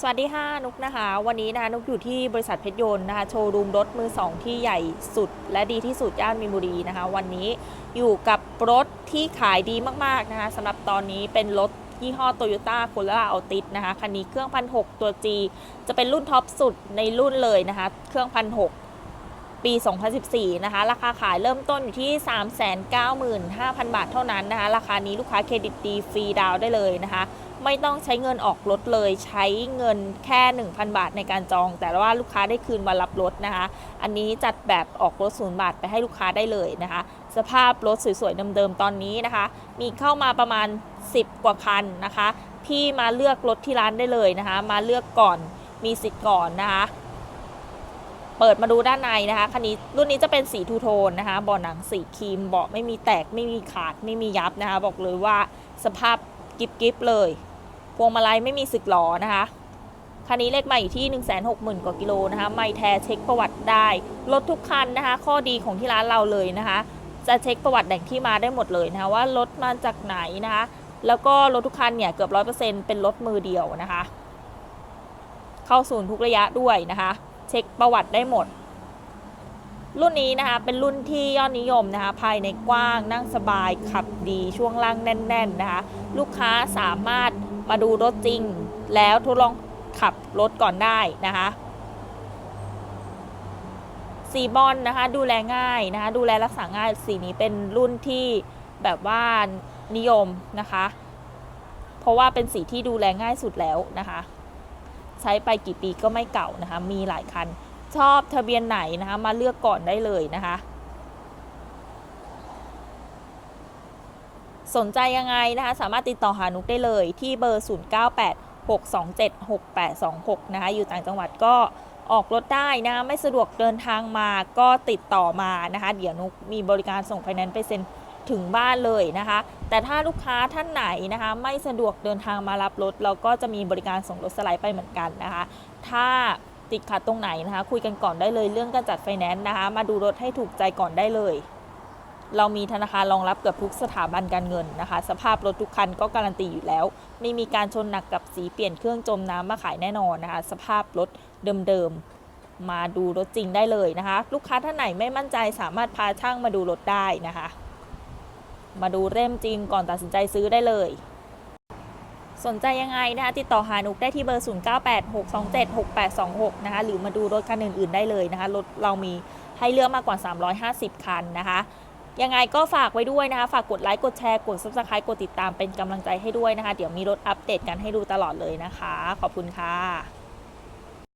สวัสดีค่ะนุกนะคะ วันนี้นะคะนุกอยู่ที่บริษัทเพชรยนต์นะคะโชว์รูมรถมือสองที่ใหญ่สุด และดีที่สุดย่านมีนบุรีนะคะ วันนี้อยู่กับรถที่ขายดีมากๆนะคะสำหรับตอนนี้เป็นรถยี่ห้อ Toyota Corolla Altis นะคะคันนี้เครื่องพันหตัว G จะเป็นรุ่นท็อปสุดในรุ่นเลยนะคะ เครื่องพันหปี 2014 นะคะ ราคาขายเริ่มต้นอยู่ที่ 395,000 บาทเท่านั้นนะคะ ราคานี้ลูกค้าเครดิตดีฟรีดาวได้เลยนะคะ ไม่ต้องใช้เงินออกรถเลย ใช้เงินแค่ 1,000 บาทในการจอง แต่ว่าลูกค้าได้คืนวันรับรถนะคะ อันนี้จัดแบบออกรถศูนย์บาทไปให้ลูกค้าได้เลยนะคะ สภาพรถสวยๆเดิมๆตอนนี้นะคะ มีเข้ามาประมาณ 10 กว่าคันนะคะ พี่มาเลือกรถที่ร้านได้เลยนะคะ มาเลือกก่อนมีสิทธิ์ก่อนนะคะ เปิดมาดูด้านในนะคะคันนี้รุ่นนี้จะเป็นสีทูโทนนะคะเบาะหนังสีครีมเบาะไม่มีแตกไม่มีขาดไม่มียับนะคะ บอกเลยว่าสภาพกิบกิบเลย พวงมาลัยไม่มีสึกหลอนะคะคันนี้เลขใหม่อยู่ที่ 1 6 0 0 0 0 กว่ากิโลนะคะไม่แท้เช็คประวัติได้ รถทุกคันนะคะ ข้อดีของที่ร้านเราเลยนะคะ จะเช็คประวัติแหล่งที่มาได้หมดเลยนะคะว่ารถมาจากไหนนะคะ แล้วก็รถทุกคันเนี่ยเกือบร้อยเปอร์เซ็นต์เป็นรถมือเดียวนะคะ เข้าศูนย์ทุกระยะด้วยนะคะ เช็คประวัติได้หมด รุ่นนี้นะคะเป็นรุ่นที่ยอดนิยมนะคะ ภายในกว้างนั่งสบายขับดีช่วงล่างแน่น ๆนะคะ ลูกค้าสามารถ มาดูรถจริง แล้วทดลองขับรถก่อนได้นะคะสีบอลนะคะดูแลง่ายนะคะดูแลรักษาง่ายสีนี้เป็นรุ่นที่แบบว่านิยมนะคะ เพราะว่าเป็นสีที่ดูแลง่ายสุดแล้วนะคะ ใช้ไปกี่ปีก็ไม่เก่านะคะ มีหลายคัน ชอบทะเบียนไหนนะคะ มาเลือกก่อนได้เลยนะคะ สนใจยังไงนะคะ สามารถติดต่อหานุกได้เลยที่เบอร์ 098 627 6826 นะคะ อยู่ต่างจังหวัดก็ออกรถได้นะ ไม่สะดวกเดินทางมาก็ติดต่อมานะคะ เดี๋ยวนุกมีบริการส่งไฟแนนซ์ไปเซ็นถึงบ้านเลยนะคะ แต่ถ้าลูกค้าท่านไหนนะคะ ไม่สะดวกเดินทางมารับรถ เราก็จะมีบริการส่งรถสไลด์ไปเหมือนกันนะคะ ถ้าติดขัดตรงไหนนะคะ คุยกันก่อนได้เลยเรื่องการจัดไฟแนนซ์นะคะ มาดูรถให้ถูกใจก่อนได้เลย เรามีธนาคารรองรับเกือบทุกสถาบันการเงินนะคะ สภาพรถทุกคันก็การันตีอยู่แล้ว ไม่มีการชนหนักกับสีเปลี่ยนเครื่องจมน้ำมาขายแน่นอนนะคะ สภาพรถเดิมๆ มาดูรถจริงได้เลยนะคะ ลูกค้าท่านไหนไม่มั่นใจสามารถพาช่างมาดูรถได้นะคะ มาดูเล่มจริงก่อนตัดสินใจซื้อได้เลย สนใจยังไงนะคะติดต่อหานุกได้ที่เบอร์ 0986276826 นะคะหรือมาดูรถคันอื่นๆได้เลยนะคะรถเรามีให้เลือกมากกว่า 350 คันนะคะ ยังไงก็ฝากไว้ด้วยนะคะ ฝากกดไลค์ กดแชร์ กด subscribe กดติดตามเป็นกำลังใจให้ด้วยนะคะ เดี๋ยวมีรถอัปเดตกันให้ดูตลอดเลยนะคะ ขอบคุณค่ะ